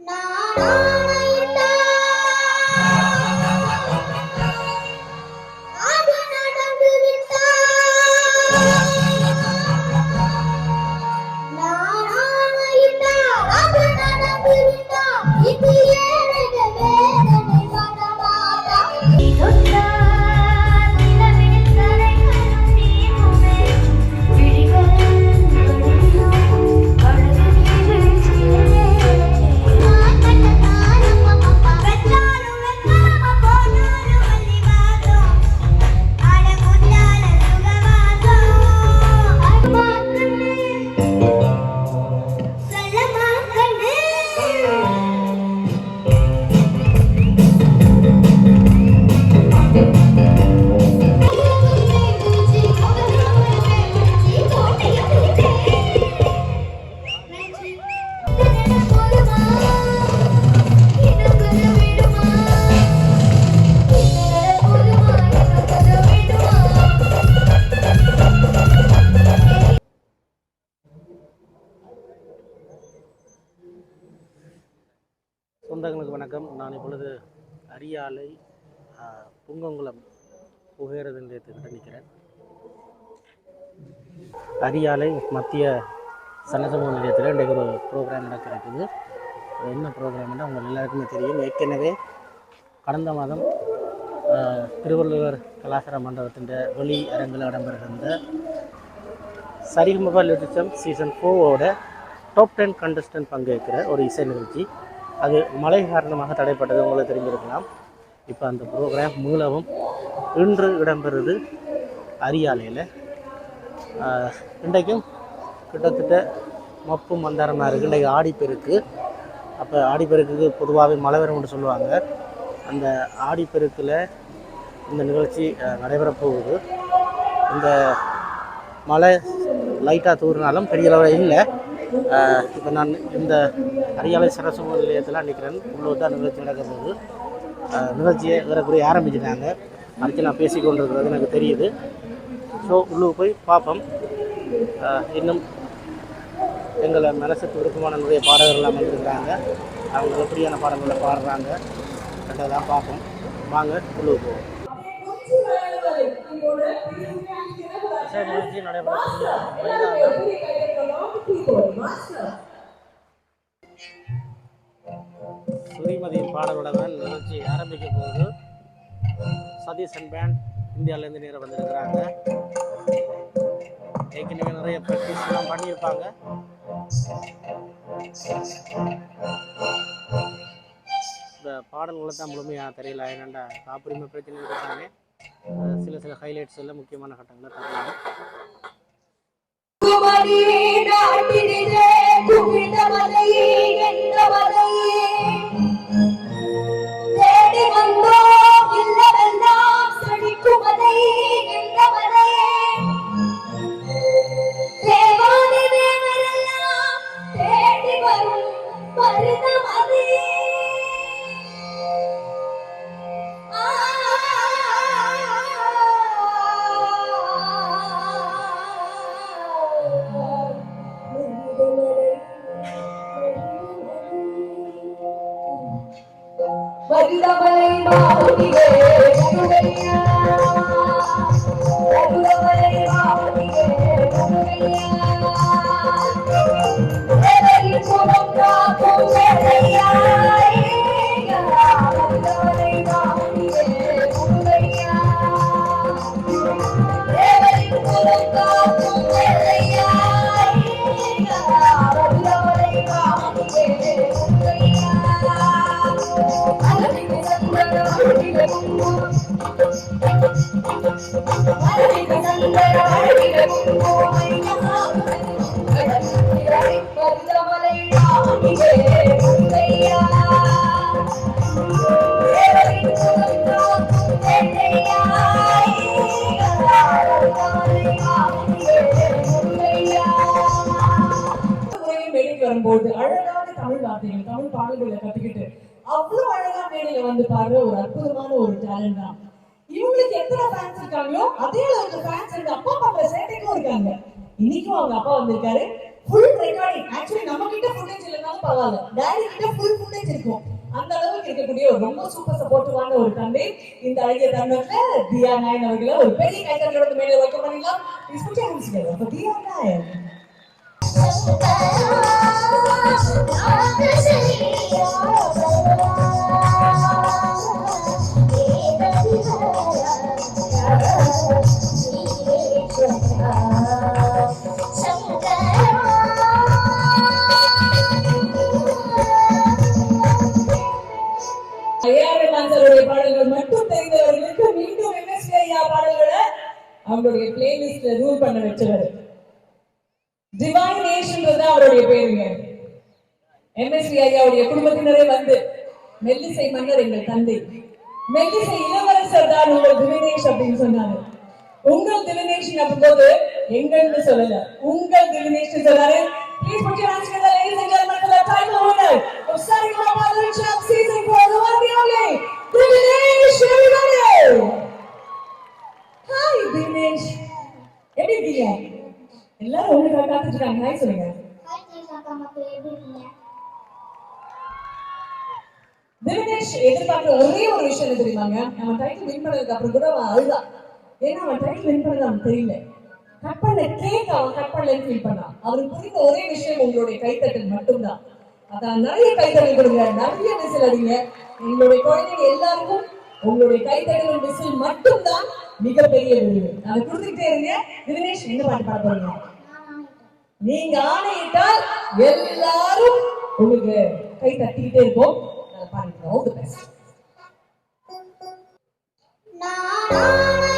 No, no. சொந்தங்களுக்கு வணக்கம். நான் இப்பொழுது அரியாலை புங்கங்குளம் புகையிறது நிலையத்தில் நிற்கிறேன் அரியாலை மத்திய சனசமூக நிலையத்தில் இன்றைக்கு ஒரு ப்ரோக்ராம் நடக்கிறது. அது என்ன ப்ரோக்ராம்னா உங்கள் எல்லாருக்குமே தெரியும். ஏற்கனவே கடந்த மாதம் திருவள்ளுவர் கலாச்சார மண்டபத்தின் வெளி அரங்கில் இடம்பெறுகின்ற சரிகமபா லிட்டிசம் சீசன் ஃபோவோட டாப் டென் கண்டஸ்டன்ட் பங்கேற்கிற ஒரு இசை நிகழ்ச்சி. அது மழை காரணமாக தடைப்பட்டது உங்களுக்கு தெரிஞ்சிருக்கலாம் இப்போ அந்த ப்ரோக்ராம் மீளவும் இன்று இடம்பெறுது அரியாலையில். இன்றைக்கும் கிட்டத்தட்ட மப்பு மந்தாரமாக இருக்குது இன்றைக்கு ஆடிப்பெருக்கு. அப்போ ஆடிப்பெருக்குக்கு பொதுவாகவே மழை வரும்னு சொல்லுவாங்க. அந்த ஆடிப்பெருக்கில் இந்த நிகழ்ச்சி நடைபெறப்போகுது போகுது. இந்த மழை லைட்டாக தூறினாலும் பெரிய அளவில் இல்லை. இப்போ நான் இந்த அரியாலை சரசம நிலையத்தில் நிற்கிறேன் உள்ளூர் தான் நிகழ்ச்சி நடக்க போகுது நிகழ்ச்சியை ஏறக்குறைய ஆரம்பிச்சிட்டாங்க. அடுத்து நான் பேசி கொண்டிருக்கிறது எனக்கு தெரியுது. ஸோ உள்ளூர் போய் பார்ப்போம். இன்னும் எங்களை மனசுக்கு விருப்பமான நிறைய பாடகர்கள்லாம் வந்திருக்கிறாங்க அவங்க எப்படியான பாடல்களை பாடுறாங்க கண்டதெல்லாம் பார்ப்போம். வாங்க உள்ளுக்கு போவோம். இசை நிகழ்ச்சி நடைபெறக்கூடிய மைதானம் சுதிமதியின் பாடலுடன் நிகழ்ச்சி ஆரம்பிக்க போகுது சதீஷன் பேண்ட் இந்தியாவிலேருந்து நேரம் வந்திருக்கிறாங்க. ஏற்கனவே நிறைய ப்ராக்டிஸ்லாம் பண்ணியிருப்பாங்க. இந்த பாடல்களை தான் முழுமையாக தெரியல. என்னென்னா காப்புரிமை பிரச்சனை இருக்காங்க சில சில ஹைலைட்ஸ் எல்லாம் முக்கியமான கட்டங்களை தரலாம். மாவுதியே முருகையா வரும்போது அழகான தமிழ் வார்த்தைகள் தமிழ் பாடல்களை கத்துக்கிட்டு அவ்வளவு அழகா மேடையில வந்து பாடுற ஒரு அற்புதமான ஒரு டேலண்ட் தான் இவங்களுக்கு எத்தனை ஃபேன்ஸ் இருக்காங்களோ அதே அளவுக்கு ஃபேன்ஸ் இருக்கு அப்பா அம்மா சேட்டைக்கும் இருக்காங்க இன்னைக்கும் அவங்க அப்பா வந்திருக்காரு ஃபுல் ரெக்கார்டிங் ஆக்சுவலி நம்ம கிட்ட ஃபுட்டேஜ் இல்லைனாலும் பரவாயில்ல டேடி கிட்ட ஃபுல் ஃபுட்டேஜ் இருக்கும் அந்த அளவுக்கு இருக்கக்கூடிய ஒரு ரொம்ப சூப்பர் சப்போர்ட்டிவான ஒரு தந்தை இந்த அழகிய தருணத்துல தியா நாயன் அவர்களை ஒரு பெரிய கைத்தட்டலோட மேலே வைக்க பண்ணிக்கலாம் அப்ப put your Diya Nayan AR Rahman சாருடைய பாடல்கள் மட்டும் தெரிந்தவர்களுக்கு மீண்டும் எம்எஸ்வி ஐயா பாடல்களை அவங்களுடைய பிளேலிஸ்ட்ல ரூல் பண்ண வச்சவர். டிவைன் நேஷன்ன்றது அவருடைய பேருங்க. எம்எஸ்வி ஐயாவுடைய குடும்பத்தினரே வந்து மெல்லிசை மன்னர் எங்கள் தந்தை. மெல்லிசை இளவரசர் தான் உங்கள் திவினேஷ் அப்படின்னு சொன்னாங்க. உங்கள் திவினேஷன் அப்படிம்போது எங்கன்னு சொல்லல. உங்கள் திவினேஷன் சொன்னாரு. அவன் நம்ம டைட்டில் வின் பண்ணதுக்கு அப்புறம் கூட அவன் அழுதா. ஏன்னா அவன் டைட்டில் வின் பண்ணது அவனுக்கு தெரியல. கட் பண்ண கேக் அவன் கட் பண்ணலன்னு ஃபீல் பண்ணான். அவருக்கு புரிந்த ஒரே விஷயம் உங்களுடைய கைத்தட்டல் மட்டும்தான். அதான் நிறைய கைத்தட்டல் கொடுங்க நிறைய விசில் அடிங்க. எங்களுடைய குழந்தைங்க எல்லாருக்கும் உங்களுடைய கைத்தட்டல் விசில் மட்டும்தான் மிகப்பெரிய விருது அதை கொடுத்துக்கிட்டே இருங்க. தினேஷ் என்ன பாட்டு பாட போறீங்க? நீங்க ஆணையிட்டால் எல்லாரும் உங்களுக்கு கை தட்டிக்கிட்டே இருக்கும் பாருங்க all the best da da da